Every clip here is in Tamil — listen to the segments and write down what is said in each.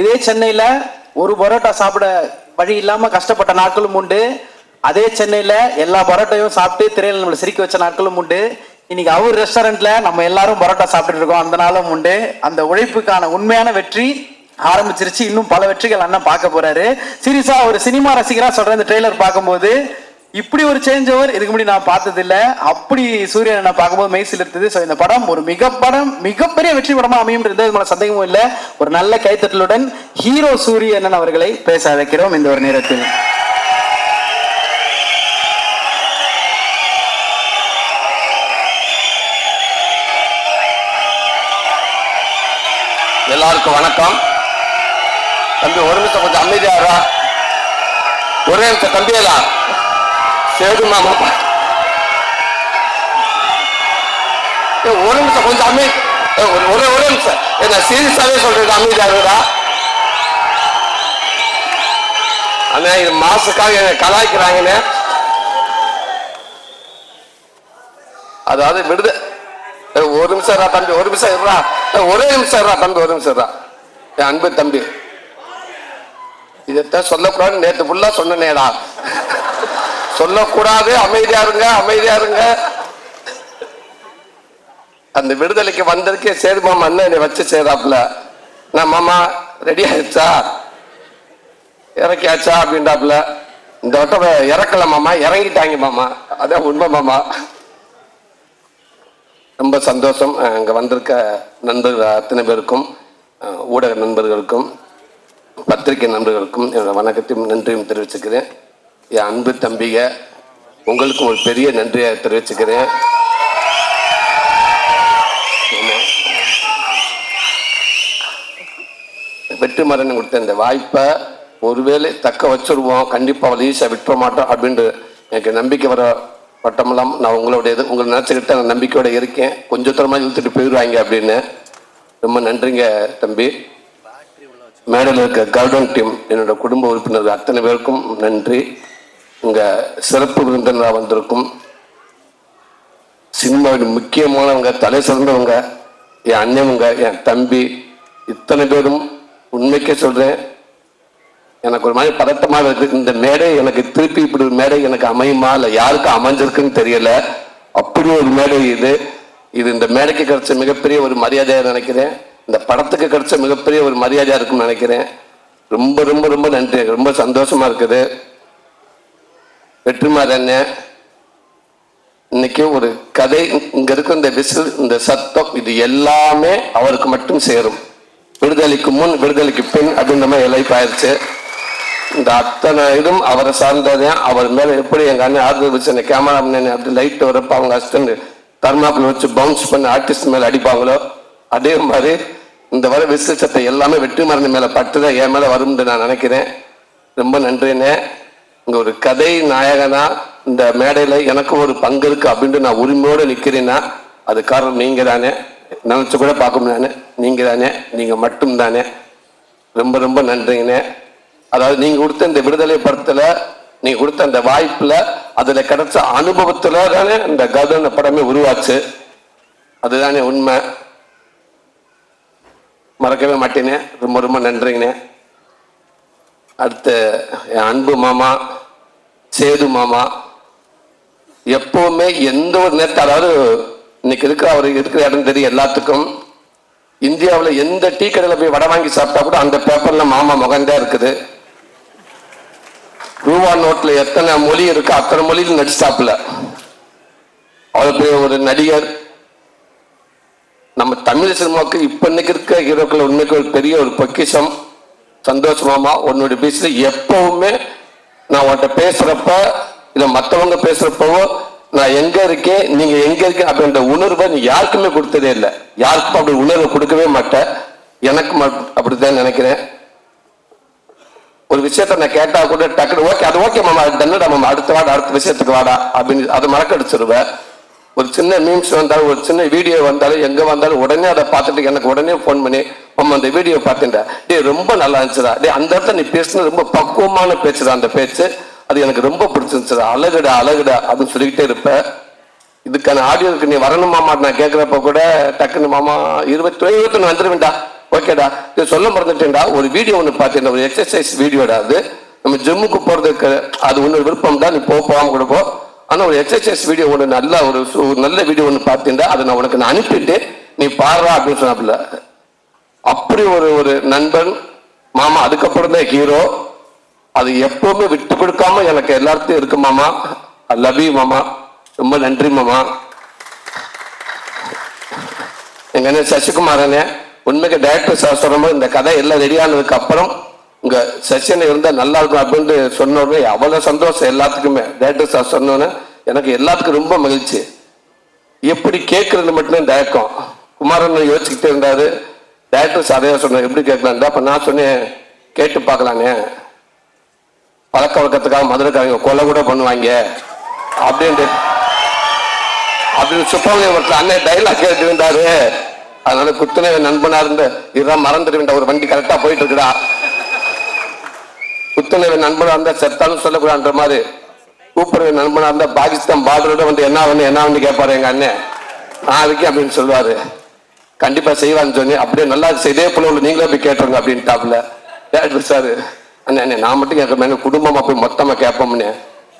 இதே சென்னையில் ஒரு பரோட்டா சாப்பிட வழி இல்லாமல் கஷ்டப்பட்ட நாட்களும் உண்டு. அதே சென்னையில் எல்லா பரோட்டையும் சாப்பிட்டு திரையில் நம்மளை சிரிக்க வச்ச நாட்களும் உண்டு. இன்னைக்கு அவர் ரெஸ்டாரண்ட்ல நம்ம எல்லாரும் பரோட்டா சாப்பிட்டு இருக்கோம். அந்த நாளும் உண்டு. அந்த உழைப்புக்கான உண்மையான வெற்றி ஆரம்பிச்சிருச்சு. இன்னும் பல வெற்றிகள் அண்ணன் பார்க்க போறாரு. சீரியஸா ஒரு சினிமா ரசிகரா சொல்ற இந்த ட்ரெய்லர் பார்க்கும்போது இப்படி ஒரு சேஞ்ச் ஓவர் இதுக்கு முன்னாடி நான் பார்த்தது இல்ல அப்படி சூரியன் நான் பார்க்கும்போது மெய்சில் இருந்தது ஸோ இந்த படம் ஒரு மிக படம் மிகப்பெரிய வெற்றி படமா அமையும்ன்றது இதுல சந்தேகமும் இல்லை. ஒரு நல்ல கைத்தட்டலுடன் ஹீரோ சூரியன் அவர்களை பேச அழைக்கிறோம் இந்த ஒரு நேரத்தில். எல்லாருக்கும் வணக்கம். தம்பி ஒரு நிமிஷம் கொஞ்சம் அமைதியாரா ஒரே நிமிஷம் தம்பியலா சரி மாமா. ஒரு நிமிஷம் கொஞ்சம் அமை ஒரு ஒரு நிமிஷம். என்ன சீரியஸாவே சொல்றது அமைதியாருடா அண்ணா இது மாசுக்காக என்ன கலாய்க்கிறாங்கண்ணே. அதாவது விடுத. ஒரு நிமிஷம் ரா தம்பி ஒரு நிமிஷம் இருறா ஒரே நிமிஷம் இருடா தம்பி ஒரு நிமிஷம் இருடா. என் அன்பு தம்பி. இதைத்தான் சொல்லக்கூடாது நேத்து ஃபுல்லா சொன்னேடா சொல்லக்கூடாது அமைதியா இருங்க அமைதியா இருங்க. அந்த விடுதலைக்கு வந்ததுக்கே சரி மாமா அண்ணன் என்னை வச்சு செய்றாப்புல நான் மாமா ரெடி ஆயிடுச்சா? இறக்கியாச்சா அப்படின்றாப்புல. இந்த வட்டம் இறக்கல மாமா இறங்கிட்டாங்க மாமா. அதான் உண்மை மாமா. ரொம்ப சந்தோஷம் இங்கே வந்திருக்க நண்பர்கள் அத்தனை பேருக்கும் ஊடக நண்பர்களுக்கும் பத்திரிகை நண்பர்களுக்கும் என்னோட வணக்கத்தையும் நன்றியும் தெரிவிச்சுக்கிறேன். என் அன்பு தம்பிக உங்களுக்கு ஒரு பெரிய நன்றியை தெரிவிச்சுக்கிறேன். வெற்றி மரணம் கொடுத்த இந்த வாய்ப்பை ஒருவேளை தக்க வச்சிருவோம் கண்டிப்பாக அவள் ஈஸியாக விட்டுற மாட்டோம் அப்படின்ட்டு எனக்கு நம்பிக்கை வர வட்டமெல்லாம் நான் உங்களோட இது உங்களை நினச்சிக்கிட்டு நான் நம்பிக்கையோட இருக்கேன். கொஞ்சம் தூரமாக இழுத்துட்டு போயிடுவாங்க அப்படின்னு. ரொம்ப நன்றிங்க தம்பி. மேடையில் இருக்க கார்டன் டீம் என்னோட குடும்ப உறுப்பினர்கள் அத்தனை பேருக்கும் நன்றி. இங்கே சிறப்பு விருந்தினராக வந்திருக்கும் சினிமாவின் முக்கியமானவங்க தலை சிறந்தவங்க என் அண்ணவங்க என் தம்பி இத்தனை பேரும் உண்மைக்கே சொல்கிறேன் எனக்கு ஒரு மாதிரி பதட்டமாக இருக்குது இந்த மேடை எனக்கு திருப்பி இப்படி ஒரு மேடை எனக்கு அமையுமா? இல்லை யாருக்கு அமைஞ்சிருக்குன்னு தெரியல. அப்படி ஒரு மேடை இது. இது இந்த மேடைக்கு கிடைச்ச மிகப்பெரிய ஒரு மரியாதையாக நினைக்கிறேன். இந்த படத்துக்கு கிடைச்ச மிகப்பெரிய ஒரு மரியாதையாக இருக்குன்னு நினைக்கிறேன். ரொம்ப ரொம்ப ரொம்ப நன்றி. ரொம்ப சந்தோஷமாக இருக்குது. வெற்றிமாறன் இன்னைக்கு ஒரு கதை இங்க இருக்கும் இந்த விசில் இந்த சத்தம் இது எல்லாமே அவருக்கு மட்டும் சேரும். விடுதலைக்கு முன் விடுதலைக்கு பின் அப்படின்ற மாதிரி லைஃப் ஆயிடுச்சு இந்த அத்தனை இதுவும் அவரை சார்ந்ததே அவர் மேல எப்படி எங்க அண்ணன் ஆறுதல் வச்சு அந்த கேமரா அப்படி லைட் வரப்ப அவங்க அசிஸ்டன்ட் தர்மாப்பில் வச்சு பவுன்ஸ் பண்ணி ஆர்டிஸ்ட் மேல அடிப்பாங்களோ? அதே மாதிரி இந்த வர விசில் சத்தம் எல்லாமே வெற்றி மரணம் மேல பட்டுதான் என் மேல வரும்னு நான் நினைக்கிறேன். ரொம்ப நன்றிண்ணே. இங்க ஒரு கதை நாயகனா இந்த மேடையில எனக்கு ஒரு பங்கு இருக்கு அப்படின்ட்டு நான் உரிமையோட நிக்கிறேன்னா அது காரணம் நீங்க தானே நினைச்சு கூட பார்க்கணும் முடியாது நீங்க தானே நீங்க மட்டும் தானே ரொம்ப ரொம்ப நன்றிங்கண்ணே. அதாவது நீங்க கொடுத்த இந்த விடுதலை படத்துல நீங்க கொடுத்த அந்த வாய்ப்புல அதுல கிடைச்ச அனுபவத்துல தானே இந்த கதன படமே உருவாச்சு. அதுதானே உண்மை. மறக்கவே மாட்டேனே. ரொம்ப ரொம்ப நன்றிங்கண்ணே. அடுத்து என் அன்பு மாமா சேது மாமா எப்பவுமே எந்த ஒரு நேரத்தில் அதாவது இன்னைக்கு இருக்கிற அவர் இருக்கிற இடம் தெரியும் எல்லாத்துக்கும். இந்தியாவில் எந்த டீ கடையில் போய் வடை வாங்கி சாப்பிட்டா கூட அந்த பேப்பர்ல மாமா முகந்தா இருக்குது. ரூபா நோட்டில் எத்தனை மொழி இருக்கோ அத்தனை மொழியில் நடிச்சாப்புல அவர் பெரிய ஒரு நடிகர். நம்ம தமிழ் சினிமாவுக்கு இப்போ இன்னைக்கு இருக்க ஹீரோக்கள் உண்மைக்கு ஒரு பெரிய ஒரு பொக்கிஷம். சந்தோஷமாமா உன்னுடைய பேசில் எப்பவுமே நான் உன்கிட்ட பேசுறப்ப இல்ல மத்தவங்க பேசுறப்பவோ நான் எங்க இருக்கேன் நீங்க எங்க இருக்கேன் அப்படின்ற உணர்வை நீ யாருக்குமே கொடுத்ததே இல்லை. யாருக்கும் அப்படி உணர்வை கொடுக்கவே மாட்டேன். எனக்கு அப்படித்தான் நினைக்கிறேன். ஒரு விஷயத்த நான் கேட்டா கூட டக்குனு ஓகே அது ஓகே மாமா அது தன்னுடா மாமா அடுத்த வாடா அடுத்த விஷயத்துக்கு வாடா அப்படின்னு அதை மறக்கடிச்சிருவேன் ஒரு சின்ன மீம்ஸ் வந்தாலும் ஒரு சின்ன வீடியோ வந்தாலும் எங்கே வந்தாலும் உடனே அதை பார்த்துட்டு எனக்கு உடனே ஃபோன் பண்ணி மாமா அந்த வீடியோ பார்த்தேன்டா டே ரொம்ப நல்லா இருந்துச்சுடா. டேய் அந்த இடத்துல நீ பேசுனது ரொம்ப பக்குவமான பேச்சுடா அந்த பேச்சு. அது எனக்கு ரொம்ப பிடிச்சிருந்துச்சுடா. அழகுடா அழகுடா அப்படின்னு சொல்லிக்கிட்டே இருப்பேன் இதுக்கான ஆடியோவுக்கு நீ வரணும் மாமா நான் கேட்குறப்ப கூட டக்குன்னு மாமா இருபத்தி இருபத்தொன்று வந்துருவேன்டா. ஓகேடா. இது சொல்ல மறந்துட்டேன்டா. ஒரு வீடியோ ஒன்று பார்த்தேன் ஒரு எக்ஸசைஸ் வீடியோடா அது. நம்ம ஜிம்முக்கு போகிறதுக்கு அது ஒன்று விருப்பம்டா. நீ போகாமல் கொடுப்போம் ஆனால் ஒரு எக்ஸசைஸ் வீடியோ ஒன்று நல்ல ஒரு நல்ல வீடியோ ஒன்று பார்த்துட்டா அதை நான் உனக்கு நான் அனுப்பிட்டு நீ பாடுறா அப்படின்னு சொன்னாப்புல. அப்படி ஒரு ஒரு நண்பன் மாமா அதுக்கப்புறம் தான் ஹீரோ அது எப்பவுமே விட்டு கொடுக்காம எனக்கு எல்லாத்தையும் இருக்கு மாமா. ஐ லவ் யூ மாமா. ரொம்ப நன்றி மாமா. எங்க அண்ணன் சசிகுமாரனே உண்மைக்கு டைரக்டர் சார் சொல்லும்போது இந்த கதை எல்லாம் ரெடியானதுக்கு அப்புறம் உங்க செஷன் இருந்தா நல்லா இருக்கும் அப்படின்னு சொன்ன உடனே சந்தோஷம் எல்லாத்துக்குமே. டேரக்டர் சார் சொன்னோன்னே எனக்கு எல்லாத்துக்கும் ரொம்ப மகிழ்ச்சி. எப்படி கேட்கறது மட்டும்தான் தயக்கம் குமாரன் யோசிச்சுக்கிட்டே இருந்தாரு. டேரக்டர் சார் அதே சொன்னார். எப்படி கேட்கலான்டா அப்ப நான் சொன்னேன். கேட்டு பார்க்கலானே. பழக்க வழக்கத்துக்காக மதுரைக்காரங்க கொலை கூட பண்ணுவாங்க. அப்படின்ட்டு. அப்படின்னு சுப்பிரமணியம் அண்ணன் டைலாக் கேட்டு இருந்தாரு. அதனால குத்தனை நண்பனா இருந்து இதுதான் மறந்துடுவேன் ஒரு வண்டி கரெக்டா போயிட்டு இருக்குடா. குத்துனை நண்பனா இருந்தா செத்தாலும் சொல்லக்கூடாதுன்ற மாதிரி கூப்பிடுற நண்பனா இருந்தா பாகிஸ்தான் பார்டரோட வந்து என்ன வந்து என்ன வந்து கேட்பாரு எங்க அண்ணன் நான் இருக்கேன் அப்படின்னு சொல்லுவாரு கண்டிப்பா செய்வான்னு சொன்னேன். அப்படியே நல்லா இதே போல உள்ள நீங்களே போய் கேட்டுருங்க அப்படின்ட்டாப்ல டேரக்டர் சார். அண்ணே அண்ணே நான் மட்டும் கேட்க மேலே குடும்பமா போய் மொத்தமா கேட்போம்னே.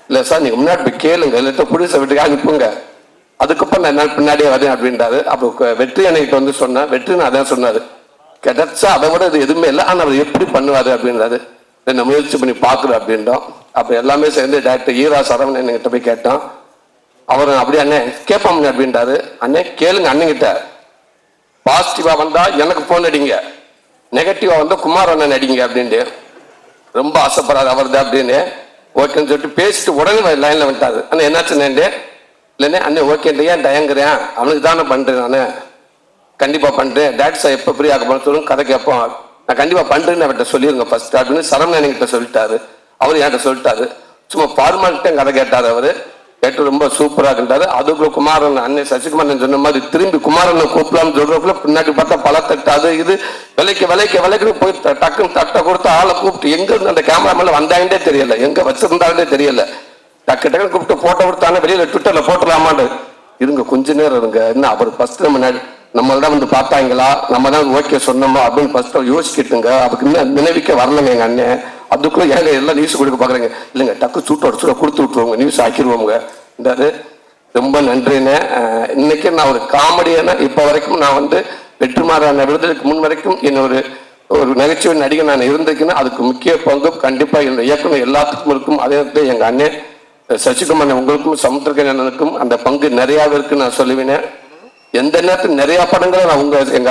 இல்ல சார் நீங்க முன்னாடி போய் கேளுங்க. இல்லாட்ட புடிச வீட்டுக்கு அனுப்புங்க. அதுக்கப்புறம் நான் என்ன பின்னாடியே வரேன் அப்படின்றாரு. அப்போ வெற்றி அன்னைக்கிட்ட வந்து சொன்னேன் வெற்றி நான் அதான் சொன்னாரு. கிடைச்சா அதை விட இது எதுவுமே இல்லை. ஆனா அவர் எப்படி பண்ணுவாரு அப்படின்றாரு. நான் முயற்சி பண்ணி பார்க்குறேன் அப்படின்றான். அப்போ எல்லாமே சேர்ந்து டேரக்டர் ஈரா சரவணன் என்கிட்ட போய் கேட்டோம் அவர் அப்படியே அண்ணே கேட்போம் அப்படின்றாரு. அண்ணே கேளுங்க அண்ணங்கிட்ட. பாசிட்டிவாக வந்தால் எனக்கு ஃபோன் அடிங்க. நெகட்டிவாக வந்தால் குமார் அண்ணன் அடிங்க அப்படின்ட்டு. ரொம்ப ஆசைப்படாது அவர் தான் அப்படின்னு. ஓகேன்னு சொல்லிட்டு பேசிட்டு உடனே லைனில் வந்துட்டாரு. அண்ணன் என்னாச்சுன்னு இல்லைண்ணே அண்ணே ஓகேன்ட்டு ஏன் தயங்குறேன். அவனுக்கு தானே பண்ணுறேன் நான். கண்டிப்பாக பண்ணுறேன் டேட் சார் எப்போ ஃப்ரீ ஆக போன சொல்லுங்க. கதை கேட்போம். நான் கண்டிப்பா பண்றேன்னு அவர்கிட்ட சொல்லிருங்க ஃபர்ஸ்ட் அப்படின்னு சரவணன் கிட்ட சொல்லிட்டாரு. அவர் என்கிட்ட சொல்லிட்டாரு. சும்மா ஃபார்மாலிட்டி கதை கேட்டாரு அவரு. கேட்டு ரொம்ப சூப்பராக இருந்தாரு அதுக்குள்ள குமாரன் அண்ணன் சசிகுமாரன் சொன்ன மாதிரி திரும்பி குமாரனை கூப்பிடலாம்னு சொல்றதுக்குள்ள பின்னாடி பார்த்தா பல தட்டாது இது விலைக்கு விலைக்கு விலைக்கு போய் டக்குன்னு தட்டை கொடுத்து ஆளை கூப்பிட்டு எங்க இருந்து அந்த கேமரா மேல வந்தாங்கன்னே தெரியல. எங்க வச்சிருந்தாலே தெரியல. டக்கு டக்குன்னு கூப்பிட்டு போட்டோ கொடுத்தாங்க வெளியில ட்விட்டர்ல போட்டலாமான்னு இருங்க கொஞ்ச நேரம் இருங்க. என்ன அவர் ஃபர்ஸ்ட் நம்ம நம்மள்தான் வந்து பார்த்தாங்களா நம்ம தான் ஓகே சொன்னோமா? அப்படின்னு ஃபர்ஸ்ட் யோசிக்கிட்டுங்க. அதுக்கு நினைவிக்க வரலங்க எங்க அண்ணன் அதுக்குள்ள ஏங்க எல்லாம் நியூஸ் கொடுக்க பாக்குறீங்க? இல்லைங்க டக்கு சூட்டோட சூட கொடுத்து விட்டுருவோங்க. நியூஸ் ஆக்கிடுவோங்க இந்தாரு. ரொம்ப நன்றிண்ணே. இன்னைக்கு நான் ஒரு காமெடியான இப்போ வரைக்கும் நான் வந்து வெற்றிமாறான விருதுக்கு முன் வரைக்கும் என்ன ஒரு ஒரு நகைச்சுவை நடிகை நான் இருந்திருக்கேன்னா அதுக்கு முக்கிய பங்கு கண்டிப்பா இந்த இயக்குனர் எல்லாத்துக்கும் இருக்கும். அதே நேரத்தில் எங்க அண்ணன் சசிகுமார் உங்களுக்கும் சமுத்திரகனுக்கும் அந்த பங்கு நிறையாவே இருக்குன்னு நான் சொல்லுவேன். எந்த நேரத்தில் நிறைய படங்களை நான் உங்க எங்க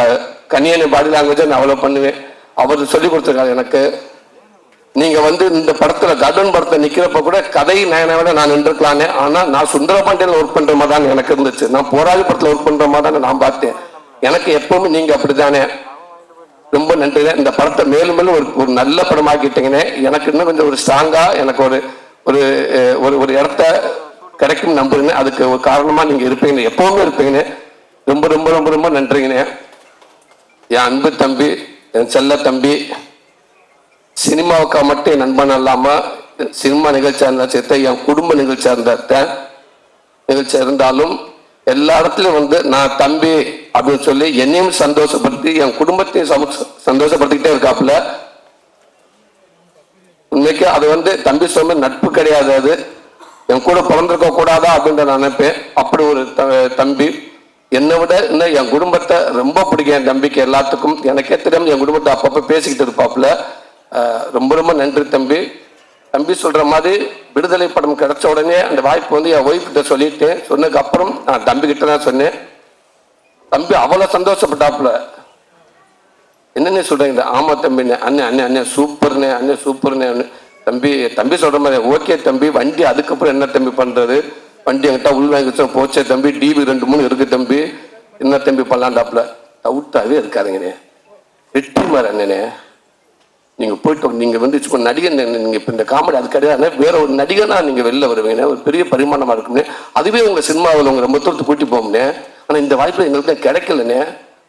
கன்னியனை பாடி லாங்குவேஜை நான் அவ்வளவு பண்ணுவேன். அவர் சொல்லி கொடுத்துருக்காரு எனக்கு. நீங்க வந்து இந்த படத்துல கடன் படத்தை நிக்கிறப்ப கூட கதை நயனை விட நான் நின்றுக்கலானே ஆனா நான் சுந்தரபாண்டியன் ஒர்க் பண்ற மாதிரி தான் எனக்கு இருந்துச்சு. நான் போராளி படத்துல ஒர்க் பண்ற மாதிரி தான் நான் பார்த்தேன். எனக்கு எப்பவுமே நீங்க அப்படித்தானே? ரொம்ப நன்றி இந்த படத்தை மேலும் மேலும் ஒரு ஒரு நல்ல படமாக்கிட்டீங்கன்னே. எனக்கு இன்னும் கொஞ்சம் ஒரு ஸ்ட்ராங்கா எனக்கு ஒரு ஒரு ஒரு ஒரு இடத்த கிடைக்கும் நம்புறேன்னு. அதுக்கு ஒரு காரணமா நீங்க இருப்பீங்க எப்பவுமே இருப்பீங்கன்னு ரொம்ப ரொம்ப ரொம்ப ரொம்ப நன்றிங்கண்ணே என் அன்பு தம்பி என் செல்ல தம்பி சினிமாவுக்கா மட்டும் என் நண்பன் இல்லாமல் சினிமா நிகழ்ச்சியாக இருந்தால் சேர்த்த என் குடும்ப நிகழ்ச்சியாக இருந்தா நிகழ்ச்சியாக இருந்தாலும் எல்லா இடத்துலையும் வந்து நான் தம்பி அப்படின்னு சொல்லி என்னையும் சந்தோஷப்படுத்தி என் குடும்பத்தையும் சம- சந்தோஷப்படுத்திக்கிட்டே இருக்காப்புல. இன்னைக்கு அது வந்து தம்பி சொன்ன நட்பு கிடையாது அது. என் கூட பிறந்திருக்க கூடாதா அப்படின்ற நான் நினைப்பேன். அப்படி ஒரு த- தம்பி. என்னை விட இன்னும் என் குடும்பத்தை ரொம்ப பிடிக்கும் என் தம்பிக்கு எல்லாத்துக்கும். எனக்கே தெரியாம என் குடும்பத்தை அப்பப்போ பேசிக்கிட்டு இருப்பாப்புல. ரொம்ப ரொம்ப நன்றி தம்பி. தம்பி சொல்கிற மாதிரி விடுதலை படம் கிடச்ச உடனே அந்த வாய்ப்பு வந்து என் ஒய்ஃப்கிட்ட சொல்லிட்டேன். சொன்னதுக்கு அப்புறம் நான் தம்பிக்கிட்ட தான் சொன்னேன். தம்பி அவ்வளோ சந்தோஷப்பட்டாப்புல. என்னண்ணே சொல்கிறீங்க ஆமாம் தம்பிண்ணே அண்ணே அண்ணே அண்ணே சூப்பர்ண்ணே அண்ணே சூப்பர்ண்ணே தம்பி தம்பி சொல்கிற மாதிரி ஓகே தம்பி வண்டி அதுக்கப்புறம் என்ன தம்பி பண்ணுறது வண்டி என்கிட்ட உள் போச்சே தம்பி டிவி ரெண்டு மூணு இருக்கு தம்பி. என்ன தம்பி பல்லாண்டாப்புல அவுட்டாகவே இருக்காதுங்கண்ணே. வெற்றி மாதிரி அண்ணனே. நீங்கள் போயிட்டு நீங்கள் வந்து சும்மா நடிகன் நீங்கள் இப்போ இந்த காமெடி அது கிடையாது வேற ஒரு நடிகனா நீங்கள் வெளில வருவீங்க ஒரு பெரிய பரிமாணமாக இருக்கும்னே அதுவே உங்கள் சினிமாவில் உங்கள் ரொம்ப தூரத்து கூட்டி போகும்னே ஆனால் இந்த வாய்ப்பு எங்களுக்கு கிடைக்கலண்ணே.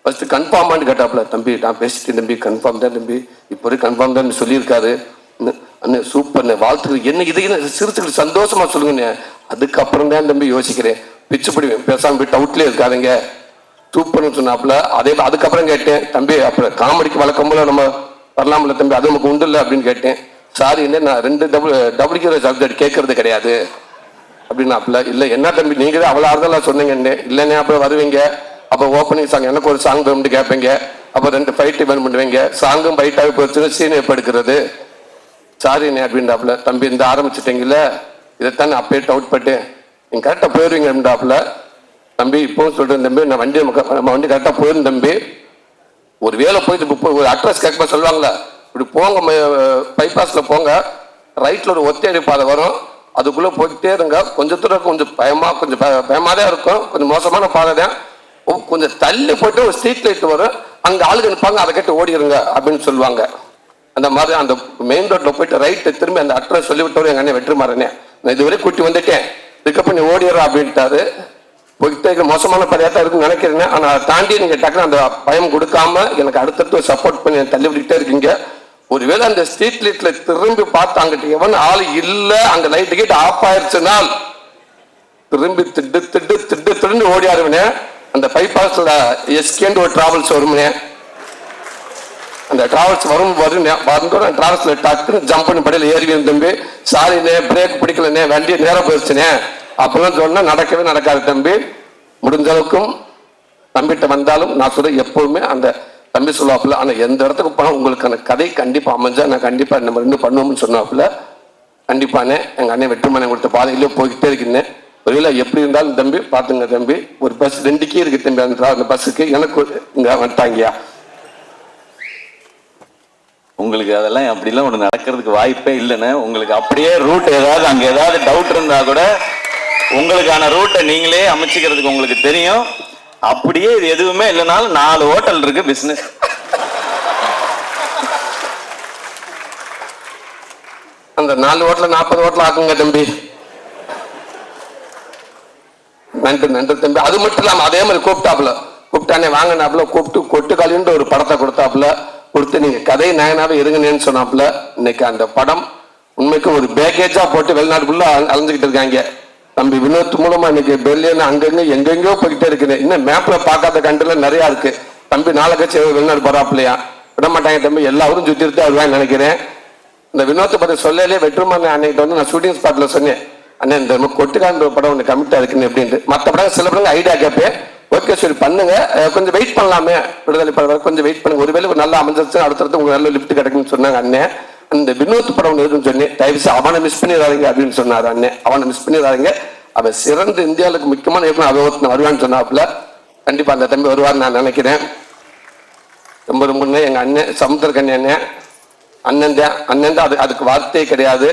ஃபஸ்ட்டு கன்ஃபார்மான்னு கேட்டாப்புல தம்பி நான் பேசிட்டேன் தம்பி கன்ஃபார்ம் தான் தம்பி. இப்போ வரைக்கும் கன்ஃபார்ம் தான் சொல்லியிருக்காரு. இன்னும் அண்ணே சூப்பர்ண்ணே வாழ்த்துக்கள். என்ன இது சிரிச்சுக்கிட்டு சந்தோஷமாக சொல்லுங்கண்ணே. அதுக்கப்புறம் தான் தம்பி யோசிக்கிறேன். பிச்சு பிடிவேன் பேசாம போய் டவுட்லேயே இருக்காதுங்க. தூப்புன்னு சொன்னாப்புல அதே அதுக்கப்புறம் கேட்டேன் தம்பி அப்புறம் காமெடிக்கு வழக்கம் போல நம்ம வரலாம்ல தம்பி அது நமக்கு உண்டு இல்லை? அப்படின்னு கேட்டேன். சாரி என்ன நான் ரெண்டு டபுள் டபுள் ஹீரோ சப்ஜெக்ட் கேட்கறது கிடையாது. அப்படின்னாப்புல இல்லை என்ன தம்பி நீங்க தான் அவ்வளோ ஆறுதலாக சொன்னீங்கன்னு. இல்லைன்னே அப்புறம் வருவீங்க. அப்போ ஓப்பனிங் சாங் எனக்கு ஒரு சாங் வேணும்னு கேட்பீங்க. அப்போ ரெண்டு ஃபைட் வேணும் பண்ணுவீங்க. சாங்கும் ஃபைட்டாகவே போச்சுன்னு சீன் எப்போ எடுக்கிறது சாரிண்ணே அப்படின்றாப்புல தம்பி இந்த ஆரம்பிச்சிட்டீங்கல்ல? இதைத்தான் அப்பயே டவுட் பட்டேன் நீங்கள் கரெக்டாக போயிடுவீங்க அப்படின்றாப்புல தம்பி இப்போவும் சொல்கிறேன் தம்பி நான் வண்டி நம்ம வண்டி கரெக்டாக போயிடும் தம்பி. ஒரு வேலை போயிட்டு இப்போ ஒரு அட்ரஸ் கேட்க சொல்லுவாங்களே இப்படி போங்க பைபாஸில் போங்க. ரைட்டில் ஒரு ஒத்தையடி பாதை வரும். அதுக்குள்ளே போய்கிட்டே இருங்க. கொஞ்சம் தூரம் கொஞ்சம் பயமாக கொஞ்சம் பயமாக தான் இருக்கும். கொஞ்சம் மோசமான பாதை தான். கொஞ்சம் தள்ளி போய்ட்டு ஒரு ஸ்ட்ரீட் லைட் வரும். அங்கே ஆளுங்க நிற்பாங்க அதை கேட்டு ஓடிடுங்க அப்படின்னு சொல்லுவாங்க. அந்த மாதிரி அந்த மெயின் ரோட்டில் போயிட்டு ரைட்டு திரும்பி அந்த அட்ரஸ் சொல்லிவிட்டவர் எங்கள் அண்ணன் வெற்றிமாறனே. நான் இதுவரை கூட்டி வந்துட்டேன். இதுக்கப்புறம் நீ ஓடிடுறா அப்படின்ட்டாரு போயிட்டே மோசமான படையா இருக்குன்னு நினைக்கிறேன் ஆனால் அதை தாண்டி நீங்கள் டக்குனு அந்த பயம் கொடுக்காம எனக்கு அடுத்தடுத்து சப்போர்ட் பண்ணி தள்ளி விட்டுட்டே இருக்கீங்க. ஒருவேளை அந்த ஸ்ட்ரீட் லைட்ல திரும்பி பார்த்து அங்கிட்ட எவன் ஆள் இல்ல அங்க லைட் கிட்ட ஆஃப் ஆயிடுச்சுனால் திரும்பி திட்டு திட்டு திட்டு திட்டு ஓடி ஆடுவனே. அந்த பைபாஸ்ல எஸ்கேண்டு ஒரு டிராவல்ஸ் வருமுனே. அந்த டிராவல்ஸ் வரும் வரும் வந்தோட டிராவல்ஸ்ல டக்குன்னு ஜம்ப் பண்ணி படியில் ஏறி தம்பி. சாரிண்ணே பிரேக் பிடிக்கலண்ணே வண்டி நேரம் போயிடுச்சுனே அப்படிலாம் சொன்னால் நடக்கவே நடக்காது தம்பி. முடிஞ்ச அளவுக்கும் வந்தாலும் நான் சொல்ல எப்போவுமே அந்த தம்பி சொல்லுவாப்புல ஆனால் எந்த இடத்துக்கு போனால் உங்களுக்கான கதை கண்டிப்பாக அமைஞ்சா நான் கண்டிப்பாக நம்ம ரெண்டு பண்ணுவோம்னு சொன்னாப்புல. கண்டிப்பானே எங்கள் அண்ணன் வெற்றுமனை கொடுத்த பாதையிலே போய்கிட்டே இருக்கின்றேன் ஒருவேளை எப்படி இருந்தாலும் தம்பி பார்த்துங்க தம்பி. ஒரு பஸ் ரெண்டுக்கே இருக்கு தம்பி அந்த பஸ்ஸுக்கு எனக்கு இங்கே வந்துட்டாங்கயா உங்களுக்கு அதெல்லாம் அப்படிலாம் ஒன்று நடக்கிறதுக்கு வாய்ப்பே இல்லைன்னு உங்களுக்கு அப்படியே ரூட் ஏதாவது அங்கே ஏதாவது டவுட் இருந்தால் கூட உங்களுக்கான ரூட்டை நீங்களே அமைச்சிக்கிறதுக்கு உங்களுக்கு தெரியும். அப்படியே இது எதுவுமே இல்லைனாலும் நாலு ஹோட்டல் இருக்கு பிஸ்னஸ் அந்த நாலு ஓட்டுல நாற்பது ஹோட்டல் ஆக்குங்க தம்பி. நன்றி நன்றி தம்பி. அது மட்டும் இல்லாமல் அதே மாதிரி கூப்பிட்டாப்புல. கூப்பிட்டானே வாங்கினாப்புல. கூப்பிட்டு கொட்டுக்காலின்னு ஒரு படத்தை கொடுத்தாப்புல. கொடுத்து நீங்க கதை நாயனாவே இருங்கன்னு சொன்னாப்புல இன்னைக்கு அந்த படம் உண்மைக்கு ஒரு பேக்கேஜா போட்டு வெளிநாடு ஃபுல்லா அலைஞ்சுக்கிட்டு இருக்காங்க. தம்பி வினோத் மூலமா இன்னைக்கு பெர்லியன் அங்கங்க எங்கெங்கயோ போய்கிட்டே இருக்குது. இன்னும் மேப்ல பார்க்காத கண்ட்ரில நிறைய இருக்கு. தம்பி நாளை கட்சி வெளிநாடு போறாப்லையா விட மாட்டாங்க தம்பி. எல்லாரும் சுத்தி இருந்து வருவான்னு நினைக்கிறேன். இந்த வினோத்தை பத்தி சொல்லலே வெற்றுமான அன்னைக்கு வந்து நான் ஷூட்டிங் ஸ்பாட்ல சொன்னேன். அண்ணன் இந்த நம்ம கொட்டுக்கான்ற படம் ஒன்று கமிட்டா இருக்குன்னு அப்படின்ட்டு. மற்ற படம் சில படங்கள் ஐடியா கேட்பேன். ஓகே சரி பண்ணுங்க. கொஞ்சம் வெயிட் பண்ணலாமே. விடுதலை படம் கொஞ்சம் வெயிட் பண்ணுங்க. ஒருவேளை ஒரு நல்லா அமைஞ்சிருச்சு அடுத்தடுத்து உங்களுக்கு நல்ல லிஃப்ட் கிடைக்குன்னு சொன்னாங்க அண்ணன் அந்த வினோத் படம் எதுன்னு இருக்குன்னு சொன்னேன். தயவு அவனை மிஸ் பண்ணிடாதீங்க அப்படின்னு சொன்னார் அண்ணன் அவனை மிஸ் பண்ணிடாதீங்க. அவன் சிறந்த இந்தியாவுக்கு முக்கியமான இயக்குனர் அவன் ஒருத்தன் வருவான்னு சொன்னாப்புல. கண்டிப்பா அந்த தம்பி வருவார் நான் நினைக்கிறேன். ரொம்ப ரொம்ப எங்க அண்ணன் சமுத்திரக்கண்ணி அண்ணன் அண்ணன் தான். அண்ணன் தான். அது அதுக்கு வார்த்தையே கிடையாது.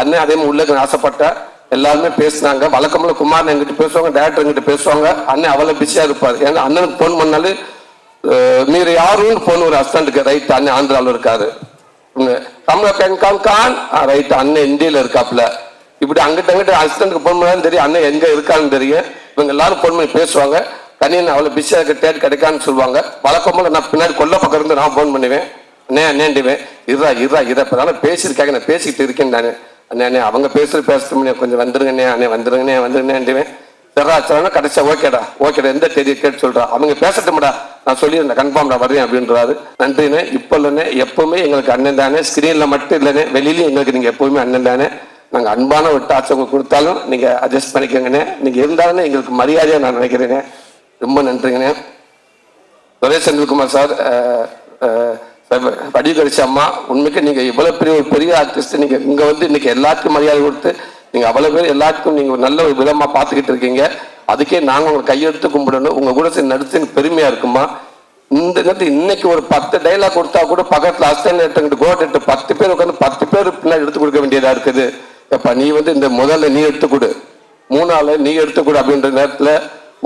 அண்ணன் அதே மாதிரி உள்ளக்கு ஆசைப்பட்டேன் எல்லாருமே பேசுனாங்க. வழக்கமுள்ள குமார் எங்கிட்ட பேசுவாங்க டேரக்டர் எங்கிட்ட பேசுவாங்க. அண்ணன் அவ்வளோ பிஸியா இருப்பாரு. ஏன்னா அண்ணனுக்கு ஃபோன் பண்ணாலும் அஹ், நீர் யாருன்னு ஃபோன் ஒரு அஸ்டண்ட்டுக்கு ரைட் அண்ணன் ஆந்திராவில் இருக்காரு. தமிழ கான் கான். கான் ரைட் அண்ணன் இந்தியில் இருக்காப்புல. இப்படி அங்கிட்ட அங்கிட்ட அசிஸ்டன்ட்க்கு ஃபோன் பண்ணாலும் தெரியும் அண்ணன் எங்கே இருக்கான்னு தெரியும். இவங்க எல்லாரும் ஃபோன் பண்ணி பேசுவாங்க. கண்ணியன் அவ்வளோ பிஸியாக இருக்க டேட் கிடைக்கான்னு சொல்லுவாங்க. வழக்கம் நான் பின்னாடி கொல்ல பக்கம் இருந்து நான் ஃபோன் பண்ணுவேன். அண்ணே அண்ணேண்டுவேன் இருறா இருறா இதை இப்போ தானே பேசியிருக்காங்க. நான் பேசிக்கிட்டு இருக்கேன் நான். அண்ணே அவங்க பேசுகிற பேசுறது கொஞ்சம் வந்துருங்கண்ணே அண்ணே வந்துருங்கண்ணே வந்துருங்கண்ணேன்டுவேன் சரிடா சரிடா கடைசியா ஓகேடா. ஓகேடா எந்த தேதி கேட்டு சொல்றா? அவங்க பேசட்டும்டா. நான் சொல்லியிருந்தேன் கன்ஃபார்ம்டா வரேன் அப்படின்றாரு. நன்றிண்ணே. இப்போ இல்லைண்ணே எப்பவுமே எங்களுக்கு அண்ணன் தானே. ஸ்கிரீன்ல மட்டும் இல்லைண்ணே வெளியிலயும் எங்களுக்கு நீங்க எப்பவுமே அண்ணன் தானே. நாங்கள் அன்பான ஒரு டாச் கொடுத்தாலும் நீங்க அட்ஜஸ்ட் பண்ணிக்கோங்கண்ணே. நீங்க இருந்தாலும் எங்களுக்கு மரியாதையா நான் நினைக்கிறேனே ரொம்ப நன்றிங்கண்ணே. துரை செந்தில்குமார் சார் வடிவகரிசி அம்மா உண்மைக்கு நீங்கள் இவ்வளோ பெரிய ஒரு பெரிய ஆர்டிஸ்ட் நீங்கள் இங்கே வந்து இன்னைக்கு எல்லாத்துக்கும் மரியாதை கொடுத்து நீங்கள் அவ்வளோ பேர் எல்லாத்துக்கும் நீங்கள் நல்ல ஒரு விதமாக பார்த்துக்கிட்டு இருக்கீங்க. அதுக்கே நாங்கள் உங்களை கையெடுத்து கும்பிடணும். உங்கள் கூட சரி நடிச்சு எனக்கு இருக்குமா? இந்த நேரத்தில் இன்னைக்கு ஒரு பத்து டைலாக் கொடுத்தா கூட பக்கத்தில் அஸ்டன் எடுத்துக்கிட்டு கோட் பத்து பேர் உட்காந்து பத்து பேர் பின்னாடி எடுத்து கொடுக்க வேண்டியதாக இருக்குது. எப்ப நீ வந்து இந்த முதல்ல நீ எடுத்து கொடு. நீ எடுத்துக்கொடு அப்படின்ற நேரத்தில்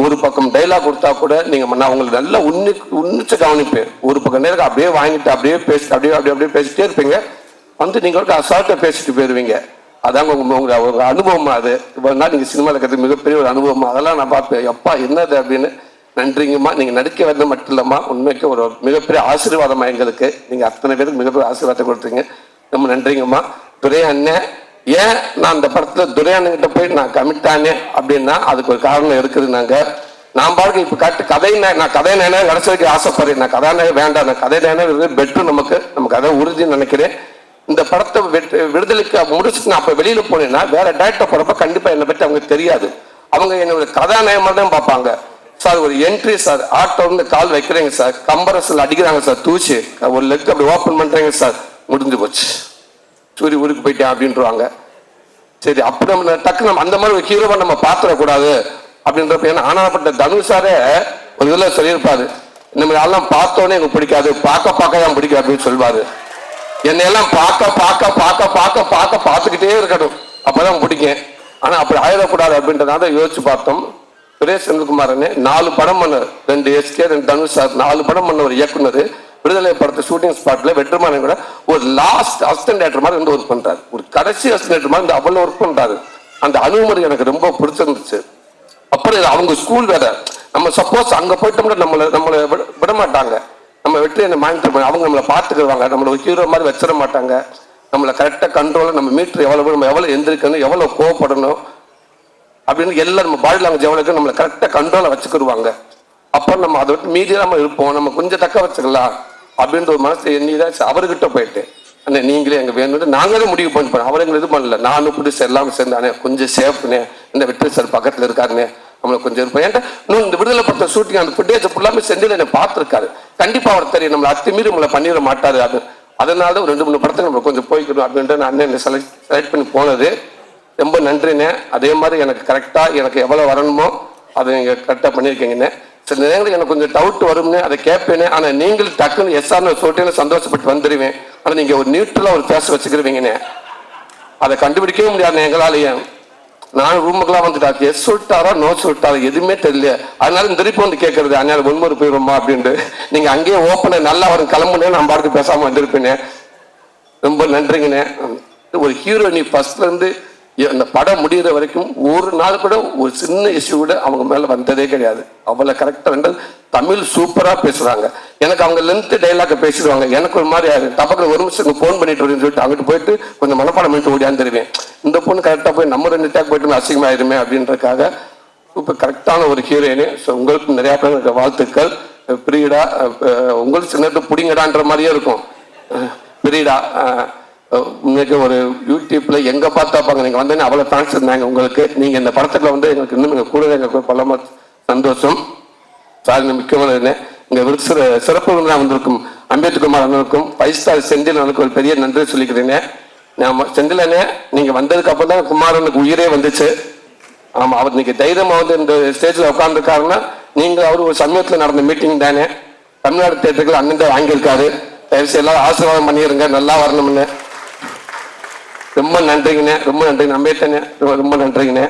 ஒரு பக்கம் டைலாக் கொடுத்தா கூட நீங்க நான் உங்களுக்கு நல்லா உன்னி உன்னிச்சு கவனிப்பேன். ஒரு பக்கம் நேரம் அப்படியே வாங்கிட்டு அப்படியே பேசி அப்படியே அப்படியே அப்படியே பேசிட்டே இருப்பீங்க. வந்து நீங்க வந்து அசால்ட்டா பேசிட்டு போயிருவீங்க. அதாங்க உங்க உங்க ஒரு அனுபவமா அது. இவ்வளோ நாள் நீங்க சினிமாவில் இருக்கிறது மிகப்பெரிய ஒரு அனுபவமா. அதெல்லாம் நான் பார்ப்பேன். எப்பா என்னது அப்படின்னு நன்றிங்கம்மா. நீங்க நடிக்க வந்தது மட்டும் இல்லம்மா. உண்மைக்கு ஒரு மிகப்பெரிய ஆசீர்வாதமா எங்களுக்கு. நீங்க அத்தனை பேருக்கு மிகப்பெரிய ஆசீர்வாதத்தை கொடுத்தீங்க. ரொம்ப நன்றிங்கம்மா. துரை அண்ணன் ஏன் நான் அந்த படத்துல துரையானுங்கிட்ட போய் நான் கமிட்டானே அப்படின்னா அதுக்கு ஒரு காரணம் இருக்குதுனாங்க நான் பாருங்க இப்ப கட்டு கதை நான் கதை நேரம் கிடைச்சதுக்கு ஆசைப்படுறேன். நான் கதாநாயகம் வேண்டாம். நான் கதை நேனா பெட்ரு நமக்கு நமக்கு அதை உறுதின்னு நினைக்கிறேன். இந்த படத்தை விடுதலைக்கு முடிச்சுட்டு நான் அப்ப வெளியில போனேன்னா வேற டேரக்டர் போறப்ப கண்டிப்பா என்னை பற்றி அவங்க தெரியாது. அவங்க என்னோட கதாநாயகமா தான் பார்ப்பாங்க. சார் ஒரு என்ட்ரி சார் ஆட்டோ வந்து கால் வைக்கிறேங்க சார். கம்பரஸில் அடிக்கிறாங்க சார். தூச்சு. ஒரு லெக் அப்படி ஓப்பன் பண்ணுறேங்க சார். முடிஞ்சு போச்சு. சூரிய ஊருக்கு போயிட்டேன் அப்படின்ட்டுருவாங்க சரி அப்படி நம்ம டக்கு நம்ம அந்த மாதிரி ஒரு ஹீரோவை நம்ம பார்த்துடக்கூடாது அப்படின்றப்ப ஏன்னா ஆனாப்பட்ட தனுஷாரே ஒரு இதில் சொல்லியிருப்பாரு. மாதிரி எல்லாம் பார்த்தோன்னே எனக்கு பிடிக்காது பார்க்க பார்க்க தான் பிடிக்கும் அப்படின்னு சொல்வாரு. என்னையெல்லாம் பார்க்க பார்க்க பார்க்க பார்க்க பார்க்க பார்த்துக்கிட்டே இருக்கணும். அப்பதான் பிடிக்கும். ஆனால் அப்படி ஆயிடக்கூடாது அப்படின்றதால யோசிச்சு பார்த்தோம். சுரேஷ் செந்தில்குமாரனே நாலு படம் பண்ண ரெண்டு எஸ்கே ரெண்டு தனுஷ் சார் நாலு படம் பண்ண ஒரு இயக்குனர். விடுதலை படத்தை ஷூட்டிங் ஸ்பாட்ல வெற்றிமாறன் கூட ஒரு லாஸ்ட் அசிஸ்டன்ட் டேரக்டர் மாதிரி வந்து ஒர்க் பண்றாரு. ஒரு கடைசி அசிஸ்டன்ட் டேரக்டர் மாதிரி அவ்வளவு ஒர்க் பண்றாரு. அந்த அணுகுமுறை எனக்கு ரொம்ப பிடிச்சிருந்துச்சு. அப்புறம் இது அவங்க ஸ்கூல் வேற. நம்ம சப்போஸ் அங்க போயிட்டோம்னா நம்மளை நம்மளை விட- விட மாட்டாங்க. நம்ம வெற்றி என்ன மானிட்டர் பண்ணி அவங்க நம்மளை பார்த்துக்கிடுவாங்க நம்மளை ஹீரோ மாதிரி வச்சிட மாட்டாங்க. நம்மளை கரெக்டாக கண்ட்ரோலாக நம்ம மீட்டர் எவ்வளோ நம்ம எவ்வளோ எந்திரிக்கணும் எவ்வளோ கோவப்படணும் அப்படின்னு எல்லாம் நம்ம பாடி லாங்குவேஜ் எவ்வளவு நம்மளை கரெக்டாக கண்ட்ரோலாக வச்சுக்கிடுவாங்க. அப்போ நம்ம அதை விட்டு மீடியாம இருப்போம். நம்ம கொஞ்சம் தக்க வச்சுக்கலாம். அப்படின்ற ஒரு மனசு எண்ணிதான் அவர்கிட்ட போயிட்டு அண்ணே நீங்களே எங்க வேணும்னு நாங்களே முடிவு பண்ணிப்போம் அவர் எங்களை இது பண்ணல. நானும் புதுசு எல்லாமே சேர்ந்தானே கொஞ்சம் சேஃப்னே இந்த வெற்றி சார் பக்கத்துல இருக்காருனே நம்மளை கொஞ்சம் இருப்போம் ஏன்டா இன்னும் இந்த விடுதலை பட்ட ஷூட்டிங் அந்த ஃபுட்டேஜ் ஃபுல்லாமே செந்தில் என்னை பார்த்துருக்காரு. கண்டிப்பா அவர் தெரியும். நம்மளை அத்துமீறி நம்மளை பண்ணிட மாட்டாரு அது. அதனால ஒரு ரெண்டு மூணு படத்தை நம்ம கொஞ்சம் போய்க்கணும் அப்படின்ட்டு நான் அண்ணன் செலக்ட் செலக்ட் பண்ணி போனது. ரொம்ப நன்றிண்ணே. அதே மாதிரி எனக்கு கரெக்டாக எனக்கு எவ்வளோ வரணுமோ அதை நீங்கள் கரெக்டாக பண்ணியிருக்கீங்கண்ணே. சில நேரங்களில் எனக்கு கொஞ்சம் டவுட் வரும்னு அதை கேட்பேனே. ஆனால் நீங்கள் டக்குன்னு எஸ்ஆர்னு சொல்லிட்டு சந்தோஷப்பட்டு வந்துடுவேன் ஆனால் நீங்கள் ஒரு நியூட்ரலாக ஒரு பேச வச்சுக்கிருவீங்கண்ணே அதை கண்டுபிடிக்கவே முடியாது எங்களாலேயும் நான் ரூமுக்கெல்லாம் வந்துட்டாரு எஸ் சொல்லிட்டாரா நோ சொல்லிட்டாரா எதுவுமே தெரியல. அதனால இந்த திருப்பி வந்து கேட்கறது அதனால ஒன்முறை போயிடுமா அப்படின்ட்டு. நீங்க அங்கேயே ஓப்பனை நல்லா வரும் கிளம்புனே நான் பாட்டுக்கு பேசாம வந்திருப்பேனே. ரொம்ப நன்றிங்கண்ணே ஒரு ஹீரோ நீ ஃபர்ஸ்ட்ல இருந்து அந்த படம் முடிகிற வரைக்கும் ஒரு நாள் கூட ஒரு சின்ன இஷ்யூ கூட அவங்க மேலே வந்ததே கிடையாது. அவ்வளோ கரெக்டாக ரெண்டு தமிழ் சூப்பராக பேசுகிறாங்க எனக்கு அவங்க லென்த்து டைலாக பேசிடுவாங்க. எனக்கு ஒரு மாதிரி டபக்கு ஒரு நிமிஷம் ஃபோன் பண்ணிட்டு வரேன்னு சொல்லிட்டு அங்கிட்டு போயிட்டு கொஞ்சம் மனப்பாடம் பண்ணிட்டு ஓடியாந்துருவேன் இந்த பொண்ணு கரெக்டாக போய் நம்ம ரெண்டு டேக் போயிட்டு அசிங்கமாயிருமே அப்படின்றதுக்காக சூப்பர் கரெக்டான ஒரு ஹீரோயினு ஸோ உங்களுக்கு நிறையா பேர் வாழ்த்துக்கள். பிரியடா உங்களுக்கு சின்னத்தை பிடிங்கடான்ற மாதிரியே இருக்கும். அஹ், பிரியடா உங்களுக்கு ஒரு யூடியூப்ல எங்க பார்த்தா பாங்க நீங்க வந்தேன்னு அவ்வளவு தேங்க்ஸ் இருந்தாங்க. உங்களுக்கு நீங்க இந்த படத்துல வந்து எங்களுக்கு இன்னும் எங்க கூட எங்களுக்கு பல சந்தோஷம். சாரி மிக்கவன இங்க விருது சிற- சிறப்பு விருந்தினர் வந்திருக்கும். அம்பேத்குமார் அண்ணனுக்கும் ஃபைவ் ஸ்டார் செந்தில் அண்ணனுக்கு ஒரு பெரிய நன்றி சொல்லிக்கிறேன். நான் செந்தில் அண்ணே நீங்க வந்ததுக்கு அப்புறம் தான் குமாரனுக்கு உயிரே வந்துச்சு. ஆமா அவர் இன்னைக்கு தைரியமா வந்து இந்த ஸ்டேஜ்ல உட்காந்துருக்காருன்னா நீங்க அவர் ஒரு சமயத்துல நடந்த மீட்டிங் தானே. தமிழ்நாடு தேட்டருக்கு அண்ணன் தான் வாங்கியிருக்காரு. தயவுசெய்து எல்லாரும் ஆசீர்வாதம் பண்ணிடுங்க நல்லா வரணும்னு. ரொம்ப நன்றிங்கண்ணே ரொம்ப நன்றி. நம்பேட்டேனே ரொம்ப ரொம்ப நன்றிங்கண்ணே.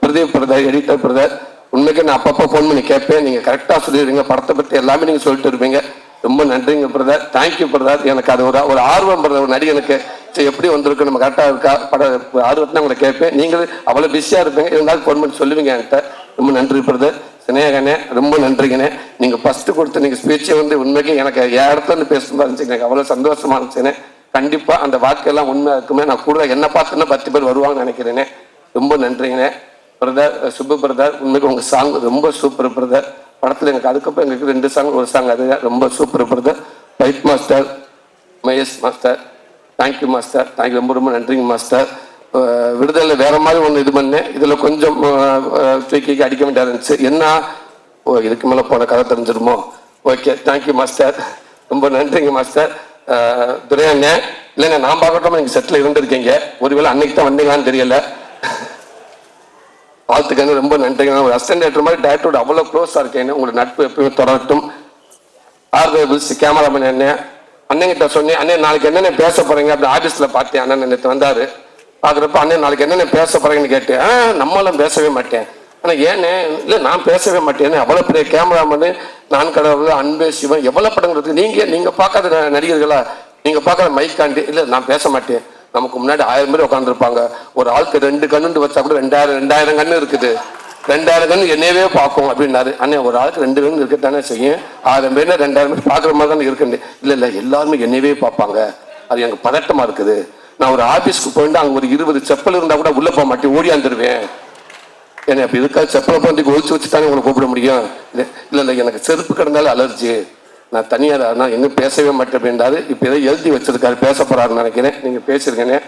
பிரதீப் பிரதர் எடிட்டர் பிரதர் உண்மைக்கு நான் அப்பப்போ ஃபோன் பண்ணி கேட்பேன். நீங்கள் கரெக்டாக சொல்லிடுவீங்க படத்தை பற்றி எல்லாமே நீங்கள் சொல்லிட்டு இருப்பீங்க. ரொம்ப நன்றிங்க பிரதர். Thank you brother. எனக்கு அது ஒரு ஒரு ஆர்வம் பிரதர் ஒரு நடிகனுக்கு சரி எப்படி வந்திருக்கு? நம்ம கரெக்டாக இருக்கா? பட ஆர்வத்தை உங்களை கேட்பேன். நீங்கள் அவ்வளோ பிஸியாக இருப்பீங்க. இருந்தாலும் ஃபோன் பண்ணி சொல்லுவீங்க என்கிட்ட. ரொம்ப நன்றி பிரதர். சினேகனே ரொம்ப நன்றிங்கண்ணே. நீங்கள் ஃபஸ்ட்டு கொடுத்த நீங்கள் ஸ்பீச்சை வந்து உண்மைக்கு எனக்கு என் இடத்துல இருந்து இருந்துச்சு எனக்கு அவ்வளோ சந்தோஷமா இருந்துச்சுண்ணே கண்டிப்பாக அந்த வாக்கெல்லாம் உண்மையாக இருக்குமே. நான் கூட என்ன பார்த்துன்னா பத்து பேர் வருவாங்கன்னு நினைக்கிறேனே. ரொம்ப நன்றிங்கண்ணே பிரதர் சுப்பு பிரதர் உண்மைக்கு உங்கள் சாங் ரொம்ப சூப்பர் பிரதர் படத்தில் எனக்கு அதுக்கப்புறம் எங்களுக்கு ரெண்டு சாங் ஒரு சாங் அது ரொம்ப super brother fight master Mahesh master thank you master thank you ரொம்ப ரொம்ப நன்றிங்க மாஸ்டர் விடுதலை வேற மாதிரி ஒன்று இது பண்ணேன். இதில் கொஞ்சம் தூக்கி அடிக்க வேண்டியது இருந்துச்சு. என்ன? ஓ இதுக்கு மேலே போன கதை தெரிஞ்சிருமோ? ஓகே தேங்க்யூ மாஸ்டர் ரொம்ப நன்றிங்க மாஸ்டர் துரையாங்க இல்லைங்க நான் பார்க்கட்டும் நீங்கள் செட்டில் இருந்திருக்கீங்க. ஒருவேளை அன்னைக்கு தான் வந்தீங்களான்னு தெரியல. வாழ்த்துக்கங்க ரொம்ப நன்றிங்க. ஒரு அசிஸ்டன்ட் டேரக்டர் மாதிரி டேரக்டரோட அவ்வளோ க்ளோஸாக இருக்கேன்னு உங்களோட நட்பு எப்பயுமே தொடரட்டும். ஆர்தபிள்ஸ் கேமராமேன் அண்ணன் அண்ணன்கிட்ட சொன்னேன் அண்ணன் நாளைக்கு என்னென்ன பேச போகிறீங்க அப்படி ஆஃபீஸில் பார்த்தேன். அண்ணன் நேற்று வந்தார். பார்க்குறப்ப அண்ணன் நாளைக்கு என்னென்ன பேச போகிறீங்கன்னு கேட்டேன். ஆ பேசவே மாட்டேன். ஆனால் ஏன்னு இல்லை நான் பேசவே மாட்டேன் அவ்வளோ பெரிய கேமராமேனு நான் கடவுள் அன்பு சிவன் எவ்வளோ படங்கிறதுக்கு நீங்கள் நீங்கள் பார்க்காத நடிகர்களா? நீங்கள் பார்க்காத மைக்காண்டி இல்லை நான் பேச மாட்டேன். நமக்கு முன்னாடி ஆயிரம் பேர் உட்காந்துருப்பாங்க ஒரு ஆளுக்கு ரெண்டு கண்ணுண்டு வச்சா கூட ரெண்டாயிரம் ரெண்டாயிரம் கண்ணு இருக்குது. ரெண்டாயிரம் கண்ணு என்னையவே பார்க்கும் அப்படின்னாரு. அண்ணே ஒரு ஆளுக்கு ரெண்டு கண்ணு இருக்கத்தானே செய்யும்? ஆயிரம் பேர்னா ரெண்டாயிரம் பேர் பார்க்குற மாதிரி தானே இருக்குன்னு இல்லை இல்லை எல்லாருமே என்னையவே பார்ப்பாங்க. அது எனக்கு பதட்டமாக இருக்குது. நான் ஒரு ஆஃபீஸ்க்கு போயிட்டு அங்கே ஒரு இருபது செப்பல் இருந்தால் கூட உள்ளே போக மாட்டேன் ஓடியாந்துருவேன் என்னை அப்படி இருக்கா செப்பலை பந்திக்கு ஒழிச்சு வச்சு தானே உங்களை கூப்பிட முடியும்? இல்லை இல்லை இல்லை எனக்கு செருப்பு கிடந்தாலும் அலர்ஜி. நான் தனியாக நான் இன்னும் பேசவே மாட்டேன் அப்படின்றாரு. இப்போ ஏதோ எழுதி வச்சிருக்காரு பேச போகிறாருன்னு நினைக்கிறேன். நீங்கள் பேசியிருக்கேனே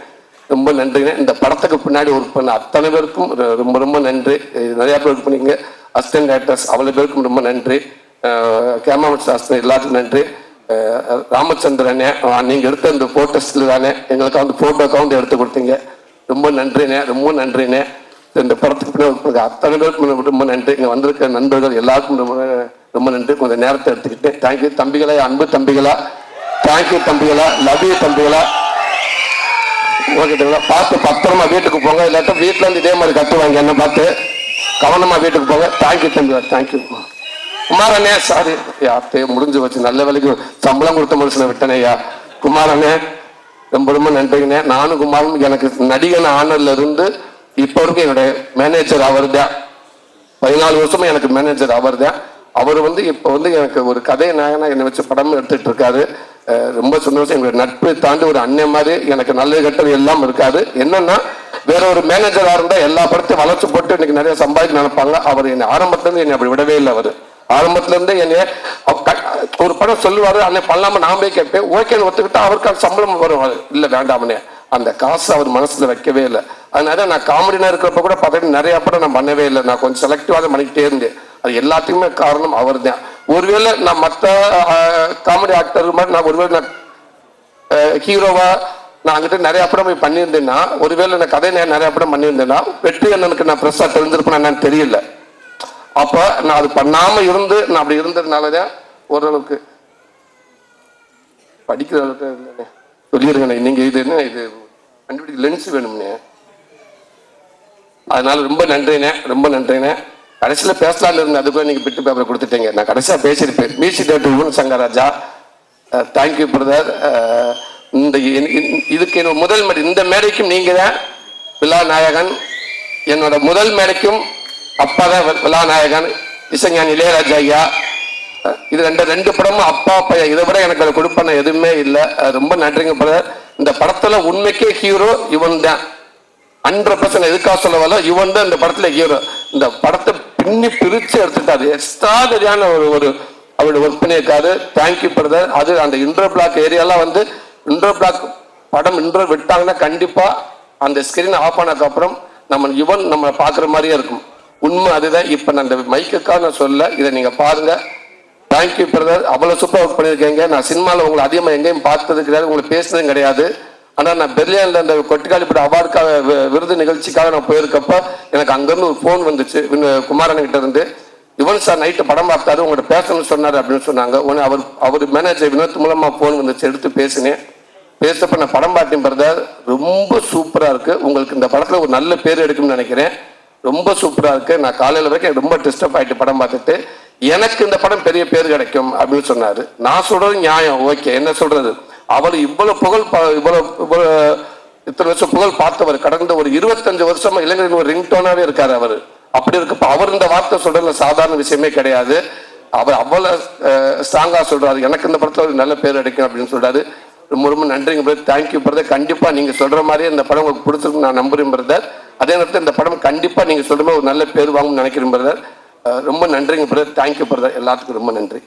ரொம்ப நன்றிங்க. இந்த படத்துக்கு பின்னாடி ஒர்க் பண்ண அத்தனை பேருக்கும் ரொம்ப ரொம்ப நன்றி. இது பேர் ஒர்க் பண்ணிங்க அசிஸ்டன்ட் டேரக்டர்ஸ் அவ்வளோ பேருக்கும் ரொம்ப நன்றி. கேமராமன் சாஸ்திரம் எல்லாத்துக்கும் நன்றி. ராமச்சந்திரனே நீங்கள் எடுத்த இந்த ஃபோட்டோஸில் தானே எங்களுக்கு வந்து ஃபோட்டோ அக்கௌண்ட் எடுத்து கொடுத்தீங்க. ரொம்ப நன்றிண்ணே ரொம்ப நன்றிண்ணே இந்த படத்துக்கு பின்னாடி அத்தனை பேருக்கு ரொம்ப- நன்றி. இங்கே வந்திருக்க நண்பர்கள் எல்லாருக்கும் ரொம்ப ரொம்ப நன்றி. கொஞ்சம் நேரத்தை எடுத்துக்கிட்டு தேங்க்யூ தம்பிகளா அன்பு தம்பிகளா தேங்க்யூ தம்பிகளா லவ் யூ தம்பிகளா. ஓகேங்களா பார்த்து பத்திரமா வீட்டுக்கு போங்க. இல்லாட்டா வீட்டில் இருந்து இதே மாதிரி கட்டுவாங்க என்ன பார்த்து. கவனமாக வீட்டுக்கு போங்க. தேங்க்யூ தம்பி தேங்க்யூ குமாரண்ணே சாரி யார்த்தே முடிஞ்சு வச்சு நல்ல வேலைக்கு சம்பளம் கொடுத்த மனுஷனை விட்டனேயா குமாரண்ணே ரொம்ப ரொம்ப நன்றிங்கண்ணே. நானும் குமாரன் எனக்கு நடிகன் ஆனர்ல இருந்து இப்போ வரைக்கும் என்னுடைய மேனேஜர் அவர் தான் பதினாலு வருஷமா எனக்கு மேனேஜர் அவர் தான் அவர் வந்து இப்போ வந்து எனக்கு ஒரு கதை நாயகனா என்னை வச்சு படம் எடுத்துட்டு இருக்காரு. ரொம்ப சந்தோஷம். எங்களுடைய நட்பை தாண்டி ஒரு அண்ணன் மாதிரி எனக்கு நல்லது கெட்டது எல்லாம் இருக்காரு என்னன்னா வேற ஒரு மேனேஜராக இருந்தால் எல்லா படத்தையும் வளர்ச்சி போட்டு இன்னைக்கு நிறைய சம்பாதிக்க நினைப்பாங்க. அவர் என்னை ஆரம்பத்துலேருந்து என்னை அப்படி விடவே இல்லை அவர். ஆரம்பத்துலேருந்து என்னைய ஒரு படம் சொல்லுவார் அன்னை பண்ணலாம நான் போய் கேட்பேன். ஓகேன்னு ஒத்துக்கிட்டா அவருக்கு சம்பளம் வரும். இல்லை வேண்டாமனே அந்த காசு அவர் மனசுல வைக்கவே இல்லை. அதனால நான் காமெடினா இருக்கிறப்ப கூட பார்த்தா நிறைய படம் நான் பண்ணவே இல்லை. நான் கொஞ்சம் செலக்டிவாக தான் பண்ணிக்கிட்டே இருந்தேன். அது எல்லாத்துக்குமே காரணம் அவர் தான் ஒருவேளை நான் மற்ற காமெடி ஆக்டர் மாதிரி நான் ஒருவேளை நான் ஹீரோவா நான் அங்கிட்ட நிறைய படம் போய் பண்ணியிருந்தேன்னா ஒருவேளை நான் கதை நான் நிறைய படம் பண்ணியிருந்தேன்னா வெற்றி அண்ணனுக்கு நான் ஃப்ரெஷ்ஷாக தெரிஞ்சிருப்பேன் என்னன்னு தெரியல. அப்ப நான் அது பண்ணாம இருந்து நான் அப்படி இருந்ததுனாலதான் ஓரளவுக்கு படிக்கிற அளவுக்கு இல்லைண்ணே. நீங்கள் நீங்க இது என்ன இது கண்டுபிடிக்க லென்ஸ் வேணும்னே. அதனால ரொம்ப நன்றிண்ணே ரொம்ப நன்றிண்ணே. கடைசியில் பேசலான்னு இருந்தேன் அதுக்குள்ள நீங்கள் பிட்டு பேப்பரை கொடுத்துட்டீங்க. நான் கடைசியாக பேசியிருப்பேன். Music director Yuvan Shankar Raja thank you brother இந்த இதுக்கு என்னோட முதல் மேடை இந்த மேடைக்கும் நீங்கள் தான் விழா நாயகன். என்னோட முதல் மேடைக்கும் அப்பா தான் வி- விழா நாயகன். இசைஞானி இளையராஜா ஐயா. இது ரெண்டு ரெண்டு படமும் அப்பா பையன் இதை விட எனக்கு அதை கொடுப்பன எதுவுமே இல்லை. ரொம்ப நன்றிங்க பிரதர் இந்த படத்துல உண்மைக்கே ஹீரோ இவன் தான். ஹண்ட்ரட் பர்சன்ட் எதுக்காக சொல்ல வரல? இவன் தான் இந்த படத்துல ஹீரோ இந்த படத்தை பின்னி பிரிச்சு எடுத்துட்டாரு எக்ஸ்ட்ராடரியான ஒரு ஒரு அவருடைய ஒர்க் பண்ணியிருக்காரு. தேங்க்யூ பிரதர் அது அந்த இன்டர் பிளாக் ஏரியாலாம் வந்து இன்டர் பிளாக் படம் இன்டர் விட்டாங்கன்னா கண்டிப்பா அந்த ஸ்கிரீன் ஆஃப் ஆனதுக்கு அப்புறம் நம்ம இவன் நம்ம பார்க்குற மாதிரியே இருக்கும். உண்மை அதுதான். இப்போ நான் இந்த மைக்குக்காக நான் சொல்ல இதை நீங்க பாருங்க. தேங்க்யூ பிரதர் அவ்வளோ சூப்பர் ஒர்க் பண்ணியிருக்கேங்க நான் சினிமாவில் உங்களை அதிகமாக எங்கேயும் பார்த்தது கிடையாது உங்களை பேசினதும் கிடையாது. ஆனால் நான் பெர்லியானில் அந்த கொட்டிக்காலிப்பட அவார்டுக்காக வி- விருது நிகழ்ச்சிக்காக நான் போயிருக்கப்ப எனக்கு அங்கேருந்து ஒரு ஃபோன் வந்துச்சு. வினு- குமாரன் கிட்ட இருந்து. யுவன் சார் நைட்டு படம் பார்த்தாரு. உங்கள்கிட்ட பேசணும்னு சொன்னார் அப்படின்னு சொன்னாங்க. உடனே அவர் அவர் மேனேஜர் வினோத் மூலமாக ஃபோன் வந்துச்சு. எடுத்து பேசினேன். பேசப்ப நான் படம் பார்த்தேன் பிரதர் ரொம்ப சூப்பராக இருக்குது உங்களுக்கு இந்த படத்தில் ஒரு நல்ல பேர் எடுக்கும்னு நினைக்கிறேன். ரொம்ப சூப்பராக இருக்குது நான் காலையில் வரைக்கும் ரொம்ப டிஸ்டர்ப் ஆகிட்டு படம் பார்த்துட்டு. எனக்கு இந்த படம் பெரிய பேர் கிடைக்கும் அப்படின்னு சொன்னாரு. நான் சொல்றது நியாயம். ஓகே. என்ன சொல்றது? அவர் இவ்வளவு புகழ் பா- இவ்வளவு இவ்வளவு இத்தனை வருஷம் புகழ் பார்த்தவர். கடந்த ஒரு இருபத்தஞ்சு வருஷமா இளைஞரின் ஒரு ரிங்டோனாவே இருக்காரு அவர். அப்படி இருக்கப்ப அவர் இந்த வார்த்தை சொல்றதுல சாதாரண விஷயமே கிடையாது. அவர் அவ்வளவு ஸ்ட்ராங்கா சொல்றாரு. எனக்கு இந்த படத்துல ஒரு நல்ல பேர் கிடைக்கும் அப்படின்னு சொல்றாரு. ரொம்ப ரொம்ப நன்றிங்க பிரதர் தேங்க்யூ பிரதர் கண்டிப்பா நீங்க சொல்ற மாதிரியே இந்த படம் உங்களுக்கு பிடிச்சிருக்கு நான் நம்புறேன் பிரதர் அதே நேரத்தில் இந்த படம் கண்டிப்பா நீங்க சொல்ற மாதிரி ஒரு நல்ல பேர் வாங்கணும்னு நினைக்கிறேன் பிரதர் ரொம்ப நன்றிங்க பிரதர் தேங்க்யூ பிரதர் எல்லாத்துக்கும் ரொம்ப நன்றி.